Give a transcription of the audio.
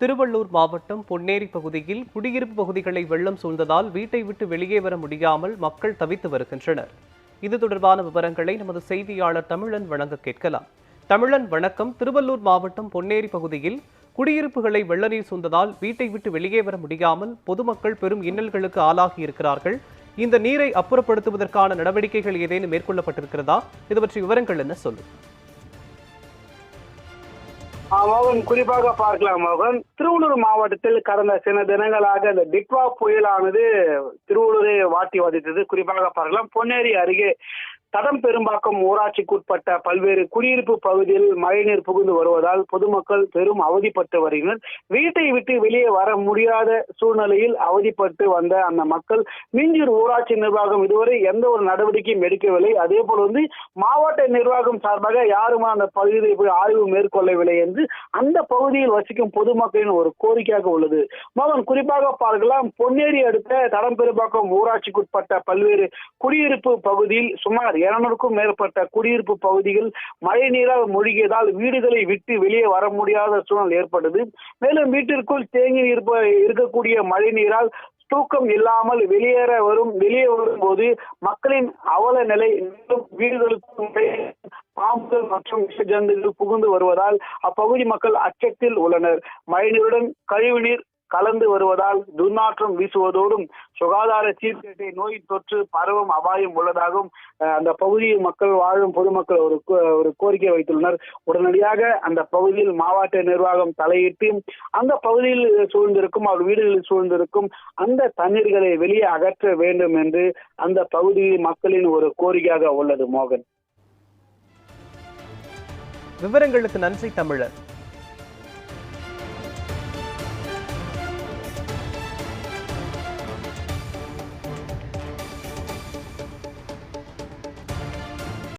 திருவள்ளூர் மாவட்டம் பொன்னேரி பகுதியில் குடியிருப்பு பகுதிகளை வெள்ளம் சூழ்ந்ததால் வீட்டை விட்டு வெளியே வர முடியாமல் மக்கள் தவித்து வருகின்றனர். இது தொடர்பான விவரங்களை நமது செய்தியாளர் தமிழன் வழங்க கேட்கலாம். தமிழன் வணக்கம். திருவள்ளூர் மாவட்டம் பொன்னேரி பகுதியில் குடியிருப்புகளை வெள்ள நீர் சூழ்ந்ததால் வீட்டை விட்டு வெளியே வர முடியாமல் பொதுமக்கள் பெரும் இன்னல்களுக்கு ஆளாகி இருக்கிறார்கள். இந்த நீரை அப்புறப்படுத்துவதற்கான நடவடிக்கைகள் ஏதேனும் மேற்கொள்ளப்பட்டிருக்கிறதா? இது பற்றி விவரங்கள் என்ன சொல்லும்? மோகன் குறிப்பாக பார்க்கலாம் மோகன். திருவள்ளூர் மாவட்டத்தில் கடந்த சில தினங்களாக இந்த டிக்வா புயலானது திருவள்ளூரை வாட்டி வதைத்தது. குறிப்பாக பார்க்கலாம் பொன்னேரி அருகே தடம் பெரும்பாக்கம் ஊராட்சிக்குட்பட்ட பல்வேறு குடியிருப்பு பகுதியில் மழைநீர் புகுந்து வருவதால் பொதுமக்கள் பெரும் அவதிப்பட்டு வருகின்றனர். வீட்டை விட்டு வெளியே வர முடியாத சூழ்நிலையில் அவதிப்பட்டு வந்த அந்த மக்கள் மிஞ்சூர் ஊராட்சி நிர்வாகம் இதுவரை எந்த ஒரு நடவடிக்கையும் எடுக்கவில்லை. அதே போல வந்து மாவட்ட நிர்வாகம் சார்பாக யாரும் அந்த பகுதியை போய் ஆய்வு மேற்கொள்ளவில்லை என்று அந்த பகுதியில் வசிக்கும் பொதுமக்களின் ஒரு கோரிக்கையாக உள்ளது. மோகன் குறிப்பாக பார்க்கலாம். பொன்னேரி அடுத்த தடம்பெரும்பாக்கம் ஊராட்சிக்குட்பட்ட பல்வேறு குடியிருப்பு பகுதியில் சுமார் இருநூறுக்கும் மேற்பட்ட குடியிருப்பு பகுதிகள் மழை நீரால் மூழ்கியதால் வீடுகளை விட்டு வெளியே வர முடியாத சூழல் ஏற்பட்டது. மேலும் வீட்டிற்குள் தேங்கி இருப்ப இருக்கக்கூடிய மழை நீரால் தூக்கம் இல்லாமல் வெளியேற வரும் வெளியே வரும்போது மக்களின் அவல நிலை மேலும் வீடுகளுக்கும் பாம்புகள் மற்றும் விஷஜந்துகள் புகுந்து வருவதால் அப்பகுதி மக்கள் அச்சத்தில் உள்ளனர். மழைநீருடன் கழிவுநீர் கலந்து வருவதால் துர்நாற்றம் வீசுவதோடும் சுகாதார சீர்கேட்டை நோய் தொற்று பரவும் அபாயம் உள்ளதாகவும் அந்த பகுதியில் மக்கள் வாழும் பொதுமக்கள் ஒரு கோ- ஒரு கோரிக்கை வைத்துள்ளனர். உடனடியாக அந்த பகுதியில் மாவட்ட நிர்வாகம் தலையிட்டு அந்த பகுதியில் சூழ்ந்திருக்கும் அவர் வீடுகளில் சூழ்ந்திருக்கும் அந்த தண்ணீர்களை வெளியே அகற்ற வேண்டும் என்று அந்த பகுதி மக்களின் ஒரு கோரிக்கையாக உள்ளது மோகன். விவரங்களுக்கு நன்றி தமிழர்.